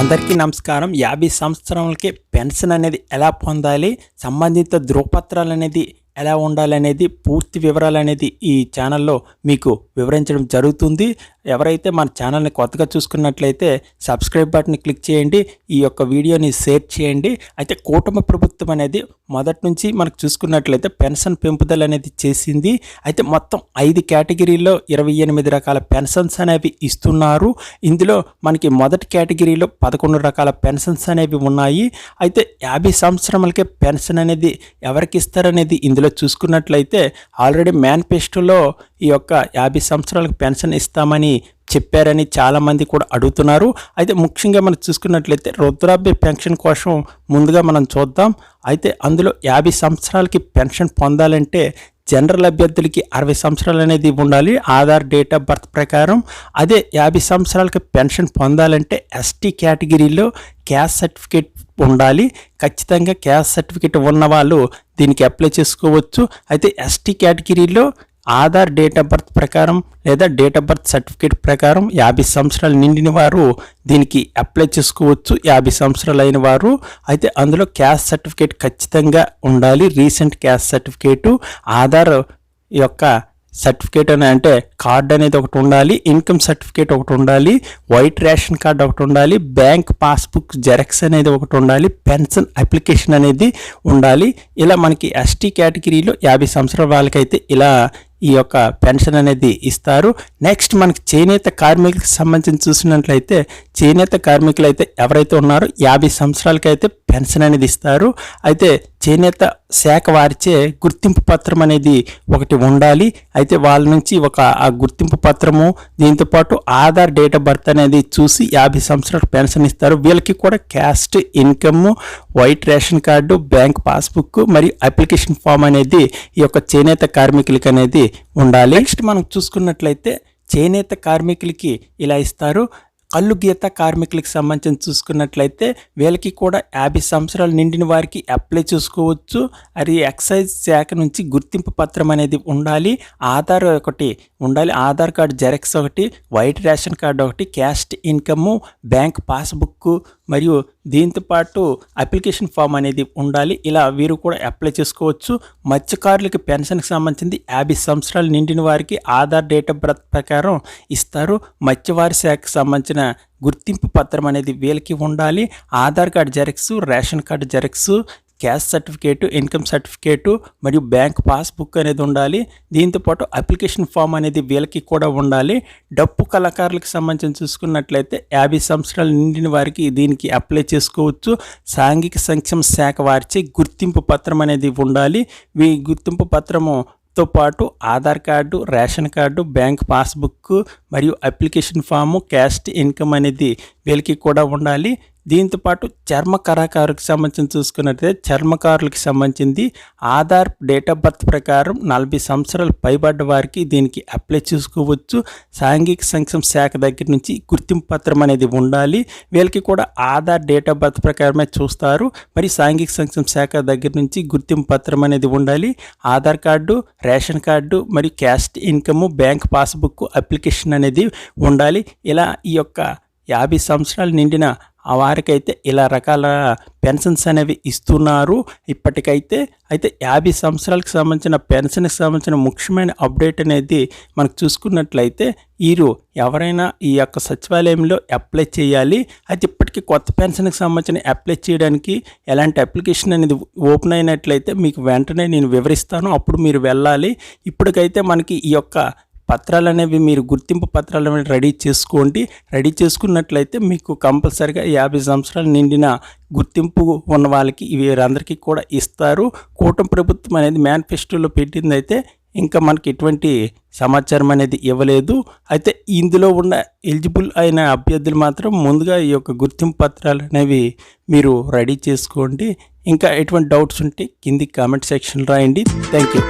అందరికీ నమస్కారం. యాభై సంవత్సరాలకే పెన్షన్ అనేది ఎలా పొందాలి సంబంధిత ధృవపత్రాలు అనేది ఎలా ఉండాలనేది పూర్తి వివరాలు అనేది ఈ ఛానల్లో మీకు వివరించడం జరుగుతుంది. ఎవరైతే మన ఛానల్ని కొత్తగా చూసుకున్నట్లయితే సబ్స్క్రైబ్ బటన్ క్లిక్ చేయండి ఈ యొక్క వీడియోని షేర్ చేయండి. అయితే కూటమి ప్రభుత్వం అనేది మొదటి నుంచి మనకు చూసుకున్నట్లయితే పెన్షన్ పెంపుదల అనేది చేసింది. అయితే మొత్తం ఐదు కేటగిరీల్లో ఇరవై ఎనిమిది రకాల పెన్షన్స్ అనేవి ఇస్తున్నారు. ఇందులో మనకి మొదటి కేటగిరీలో పదకొండు రకాల పెన్షన్స్ అనేవి ఉన్నాయి. అయితే యాభై సంవత్సరాలకే పెన్షన్ అనేది ఎవరికి ఇస్తారనేది ఇందులో చూసుకున్నట్లయితే ఆల్రెడీ మేనిఫెస్టోలో ఈ యొక్క యాభై సంవత్సరాలకు పెన్షన్ ఇస్తామని చెప్పారని చాలామంది కూడా అడుగుతున్నారు. అయితే ముఖ్యంగా మనం చూసుకున్నట్లయితే రుద్రాభ్య పెన్షన్ కోసం ముందుగా మనం చూద్దాం. అయితే అందులో యాభై సంవత్సరాలకి పెన్షన్ పొందాలంటే జనరల్ అభ్యర్థులకి అరవై సంవత్సరాలు అనేది ఉండాలి. ఆధార్ డేట్ ఆఫ్ బర్త్ ప్రకారం. అదే యాభై సంవత్సరాలకి పెన్షన్ పొందాలంటే ఎస్టీ కేటగిరీలో క్యాస్ట్ సర్టిఫికేట్ ఉండాలి. ఖచ్చితంగా క్యాస్ట్ సర్టిఫికేట్ ఉన్న వాళ్ళు దీనికి అప్లై చేసుకోవచ్చు. అయితే ఎస్టీ కేటగిరీలో ఆధార్ డేట్ ఆఫ్ బర్త్ ప్రకారం లేదా డేట్ ఆఫ్ బర్త్ సర్టిఫికేట్ ప్రకారం యాభై సంవత్సరాలు నిండిన వారు దీనికి అప్లై చేసుకోవచ్చు. యాభై సంవత్సరాలు అయిన వారు అయితే అందులో క్యాస్ట్ సర్టిఫికేట్ ఖచ్చితంగా ఉండాలి. రీసెంట్ క్యాస్ట్ సర్టిఫికేటు ఆధార్ యొక్క సర్టిఫికేట్ అని అంటే కార్డ్ అనేది ఒకటి ఉండాలి. ఇన్కమ్ సర్టిఫికేట్ ఒకటి ఉండాలి. వైట్ రేషన్ కార్డ్ ఒకటి ఉండాలి. బ్యాంక్ పాస్బుక్ జెరాక్స్ అనేది ఒకటి ఉండాలి. పెన్షన్ అప్లికేషన్ అనేది ఉండాలి. ఇలా మనకి ఎస్టీ కేటగిరీలో యాభై సంవత్సరాల వాళ్ళకైతే ఇలా ఈ యొక్క పెన్షన్ అనేది ఇస్తారు. నెక్స్ట్ మనకి చేనేత కార్మికులకు సంబంధించి చూసినట్లయితే చేనేత కార్మికులు అయితే ఎవరైతే ఉన్నారో యాభై సంవత్సరాలకైతే పెన్షన్ అనేది ఇస్తారు. అయితే చేనేత శాఖ వారిచే గుర్తింపు పత్రం అనేది ఒకటి ఉండాలి. అయితే వాళ్ళ నుంచి ఒక ఆ గుర్తింపు పత్రము దీంతోపాటు ఆధార్ డేట్ ఆఫ్ బర్త్ అనేది చూసి యాభై సంవత్సరాలు పెన్షన్ ఇస్తారు. వీళ్ళకి కూడా caste income white ration card bank passbook మరియు అప్లికేషన్ ఫామ్ అనేది ఈ యొక్క చేనేత కార్మికులకి అనేది ఉండాలి. నెక్స్ట్ మనం చూసుకున్నట్లయితే చేనేత కార్మికులకి ఇలా ఇస్తారు. కళ్ళు గీత కార్మికులకు సంబంధించి చూసుకున్నట్లయితే వీళ్ళకి కూడా యాభై సంవత్సరాలు నిండిన వారికి అప్లై చేసుకోవచ్చు. అది ఎక్సైజ్ శాఖ నుంచి గుర్తింపు పత్రం అనేది ఉండాలి. ఆధార్ ఒకటి ఉండాలి. ఆధార్ కార్డు జెరాక్స్ ఒకటి వైట్ రేషన్ కార్డు ఒకటి క్యాస్ట్ ఇన్కమ్ బ్యాంక్ పాస్బుక్ మరియు దీంతోపాటు అప్లికేషన్ ఫామ్ అనేది ఉండాలి. ఇలా వీరు కూడా అప్లై చేసుకోవచ్చు. మత్స్యకారులకి పెన్షన్కి సంబంధించింది యాభై సంవత్సరాలు నిండిన వారికి ఆధార్ డేట్ ఆఫ్ బర్త్ ప్రకారం ఇస్తారు. మత్స్యవారి శాఖకు సంబంధించిన గుర్తింపు పత్రం అనేది వీళ్ళకి ఉండాలి. Aadhaar card xerox ration card xerox caste certificate income certificate మరియు బ్యాంక్ పాస్బుక్ అనేది ఉండాలి. దీంతోపాటు అప్లికేషన్ ఫామ్ అనేది వీళ్ళకి కూడా ఉండాలి. డప్పు కళాకారులకు సంబంధించి చూసుకున్నట్లయితే యాభై సంవత్సరాలు నిండిన వారికి దీనికి అప్లై చేసుకోవచ్చు. సాంఘిక సంక్షేమ శాఖ వారిచే గుర్తింపు పత్రం అనేది ఉండాలి. ఈ గుర్తింపు పత్రము తో పాటు Aadhaar card ration card bank passbook మరియు అప్లికేషన్ ఫాము క్యాస్ట్ ఇన్కమ్ అనేది వీళ్ళకి కూడా ఉండాలి. దీంతో పాటు చర్మ కళాకారులకు సంబంధించి చూసుకున్నట్లయితే చర్మకారులకు సంబంధించింది ఆధార్ డేట్ ఆఫ్ బర్త్ ప్రకారం నలభై సంవత్సరాలు పైబడ్డ వారికి దీనికి అప్లై చేసుకోవచ్చు. సాంఘిక సంక్షేమ శాఖ దగ్గర నుంచి గుర్తింపు పత్రం అనేది ఉండాలి. వీళ్ళకి కూడా ఆధార్ డేట్ ఆఫ్ బర్త్ ప్రకారమే చూస్తారు. మరి సాంఘిక సంక్షేమ శాఖ దగ్గర నుంచి గుర్తింపు పత్రం అనేది ఉండాలి. ఆధార్ కార్డు రేషన్ కార్డు మరియు caste income bank passbook application అనేది ఉండాలి. ఇలా ఈ యొక్క యాభై సంవత్సరాలు నిండిన ఆ వారికైతే ఇలా రకాల పెన్షన్స్ అనేవి ఇస్తున్నారు. ఇప్పటికైతే అయితే యాభై సంవత్సరాలకు సంబంధించిన పెన్షన్కి సంబంధించిన ముఖ్యమైన అప్డేట్ అనేది మనకు చూసుకున్నట్లయితే వీరు ఎవరైనా ఈ యొక్క సచివాలయంలో అప్లై చేయాలి. అయితే ఇప్పటికీ కొత్త పెన్షన్కి సంబంధించిన అప్లై చేయడానికి ఎలాంటి అప్లికేషన్ అనేది ఓపెన్ అయినట్లయితే మీకు వెంటనే నేను వివరిస్తాను. అప్పుడు మీరు వెళ్ళాలి. ఇప్పటికైతే మనకి ఈ యొక్క పత్రాలు అనేవి మీరు గుర్తింపు పత్రాలు అనేవి రెడీ చేసుకోండి. రెడీ చేసుకున్నట్లయితే మీకు కంపల్సరిగా యాభై సంవత్సరాలు నిండిన గుర్తింపు ఉన్న వాళ్ళకి వీరందరికీ కూడా ఇస్తారు. కూటమి ప్రభుత్వం అనేది మేనిఫెస్టోలో పెట్టింది అయితే ఇంకా మనకి ఎటువంటి సమాచారం అనేది ఇవ్వలేదు. అయితే ఇందులో ఉన్న ఎలిజిబుల్ అయిన అభ్యర్థులు మాత్రం ముందుగా ఈ యొక్క గుర్తింపు పత్రాలు అనేవి మీరు రెడీ చేసుకోండి. ఇంకా ఎటువంటి డౌట్స్ ఉంటే కింది కామెంట్ సెక్షన్ రాయండి. Thank you.